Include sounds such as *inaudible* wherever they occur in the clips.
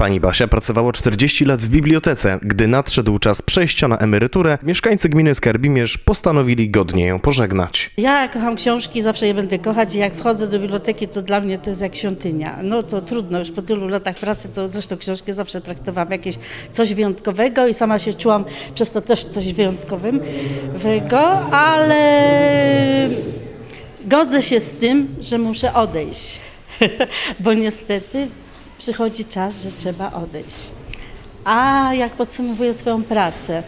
Pani Basia pracowała 40 lat w bibliotece. Gdy nadszedł czas przejścia na emeryturę, mieszkańcy gminy Skarbimierz postanowili godnie ją pożegnać. Ja kocham książki, zawsze je będę kochać i jak wchodzę do biblioteki, to dla mnie to jest jak świątynia. No to trudno, już po tylu latach pracy, to zresztą książki zawsze traktowałam jakieś coś wyjątkowego i sama się czułam przez to też coś wyjątkowego, ale godzę się z tym, że muszę odejść, *laughs* bo niestety przychodzi czas, że trzeba odejść. A jak podsumowuję swoją pracę,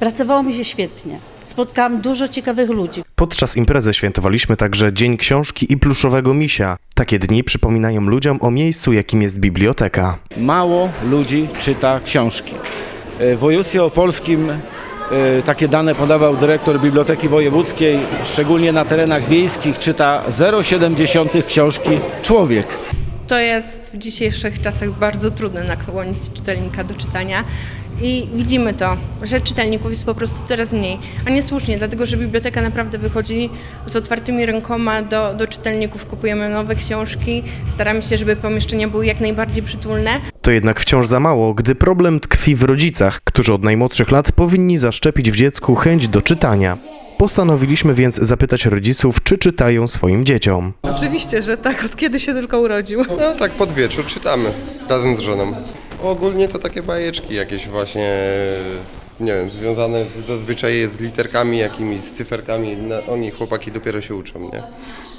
pracowało mi się świetnie. Spotkałam dużo ciekawych ludzi. Podczas imprezy świętowaliśmy także Dzień Książki i Pluszowego Misia. Takie dni przypominają ludziom o miejscu, jakim jest biblioteka. mało ludzi czyta książki. E, W województwie opolskim e, takie dane podawał dyrektor Biblioteki Wojewódzkiej, szczególnie na terenach wiejskich czyta 0,7 książki człowiek. To jest w dzisiejszych czasach bardzo trudne nakłonić czytelnika do czytania. I widzimy to, że czytelników jest po prostu coraz mniej. A niesłusznie, dlatego że biblioteka naprawdę wychodzi z otwartymi rękoma do, do czytelników. Kupujemy nowe książki, staramy się, żeby pomieszczenia były jak najbardziej przytulne. To jednak wciąż za mało, gdy problem tkwi w rodzicach, którzy od najmłodszych lat powinni zaszczepić w dziecku chęć do czytania. Postanowiliśmy więc zapytać rodziców, czy czytają swoim dzieciom. Oczywiście, że tak, od kiedy się tylko urodził. No tak pod wieczór czytamy razem z żoną. Ogólnie to takie bajeczki jakieś właśnie, nie wiem, związane zazwyczaj z literkami, jakimiś z cyferkami. Na, oni chłopaki dopiero się uczą, nie?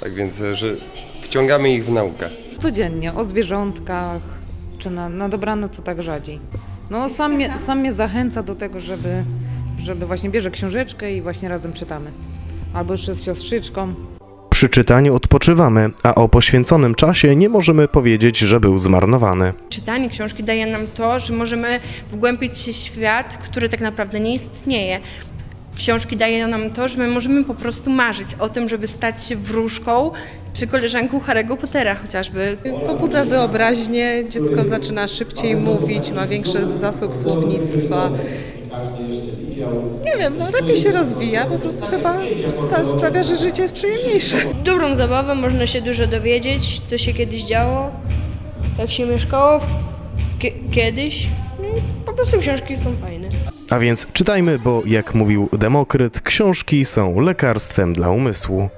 Tak więc, że wciągamy ich w naukę. Codziennie, o zwierzątkach, czy na, na dobranoc, co tak rzadziej. No sam mnie, sam mnie zachęca do tego, żeby, żeby właśnie bierze książeczkę i właśnie razem czytamy. Albo jeszcze z siostrzyczką. Przy czytaniu odpoczywamy, a o poświęconym czasie nie możemy powiedzieć, że był zmarnowany. Czytanie książki daje nam to, że możemy wgłębić się w świat, który tak naprawdę nie istnieje. Książki dają nam to, że my możemy po prostu marzyć o tym, żeby stać się wróżką czy koleżanką Harry'ego Pottera chociażby. Pobudza wyobraźnię, dziecko zaczyna szybciej mówić, ma większy zasób słownictwa. Nie wiem, no lepiej się rozwija, po prostu chyba sprawia, że życie jest przyjemniejsze. dobrą zabawę, można się dużo dowiedzieć, co się kiedyś działo, jak się mieszkało kiedyś. No i po prostu książki są fajne. A więc czytajmy, bo jak mówił Demokryt, książki są lekarstwem dla umysłu.